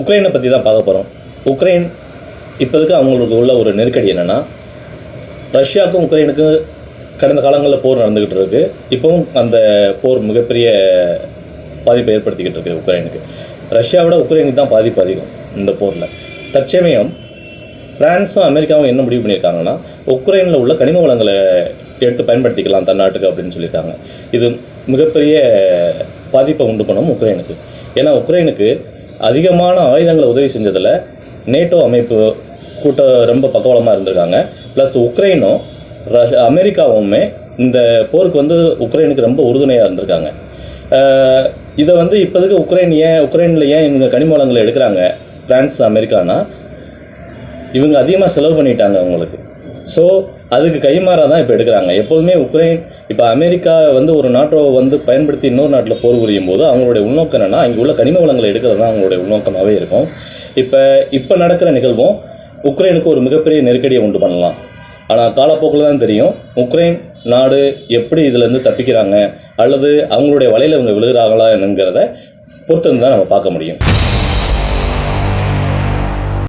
உக்ரைனை பற்றி தான் பார்க்க போகிறோம் உக்ரைன் இப்போதுக்கு அவங்களுக்கு உள்ள ஒரு நெருக்கடி என்னென்னா ரஷ்யாவுக்கும் உக்ரைனுக்கு கடந்த காலங்களில் போர் நடந்துக்கிட்டு இருக்குது இப்போவும் அந்த போர் மிகப்பெரிய பாதிப்பை ஏற்படுத்திக்கிட்டு இருக்குது உக்ரைனுக்கு. ரஷ்யாவோட உக்ரைனுக்கு தான் பாதிப்பு அதிகம் இந்த போரில். தற்சமயம் பிரான்ஸும் அமெரிக்காவும் என்ன முடிவு பண்ணியிருக்காங்கன்னா உக்ரைனில் உள்ள கனிம வளங்களை எடுத்து பயன்படுத்திக்கலாம் தன் நாட்டுக்கு அப்படின்னு சொல்லியிருக்காங்க. இது மிகப்பெரிய பாதிப்பை உண்டு பண்ணும் உக்ரைனுக்கு. ஏன்னா உக்ரைனுக்கு அதிகமான ஆயுதங்களை உதவி செஞ்சதில் நேட்டோ அமைப்பு கூட்ட ரொம்ப பக்கவலமாக இருந்திருக்காங்க. ப்ளஸ் உக்ரைனும் ரஷ் அமெரிக்காவுமே இந்த போருக்கு வந்து உக்ரைனுக்கு ரொம்ப உறுதுணையாக இருந்திருக்காங்க. இதை வந்து இப்போதைக்கு உக்ரைன் ஏன் உக்ரைனில் ஏன் இவங்க கனிம வளங்களை எடுக்கிறாங்க? பிரான்ஸ் அமெரிக்கானா? இவங்க அதிகமாக செலவு பண்ணிட்டாங்க அவங்களுக்கு. ஸோ அதுக்கு கைமாறாக தான் இப்போ எடுக்கிறாங்க. எப்போதுமே உக்ரைன் இப்போ அமெரிக்கா வந்து ஒரு நாட்டை வந்து பயன்படுத்தி இன்னொரு நாட்டில் போர் புரியும் போது அவங்களுடைய உள்நோக்கம் என்னன்னா அங்கே உள்ள கனிம வளங்களை எடுக்கிறது தான் அவங்களுடைய உள்நோக்கமாகவே இருக்கும். இப்போ இப்போ நடக்கிற நிகழ்வும் உக்ரைனுக்கு ஒரு மிகப்பெரிய நெருக்கடியை உண்டு பண்ணலாம். ஆனால் காலப்போக்கில் தான் தெரியும் உக்ரைன் நாடு எப்படி இதுலேருந்து தப்பிக்கிறாங்க அல்லது அவங்களுடைய வலையில் இவங்க விழுகிறாங்களா என்னங்கிறத பொறுத்திருந்து தான் நம்ம பார்க்க முடியும்.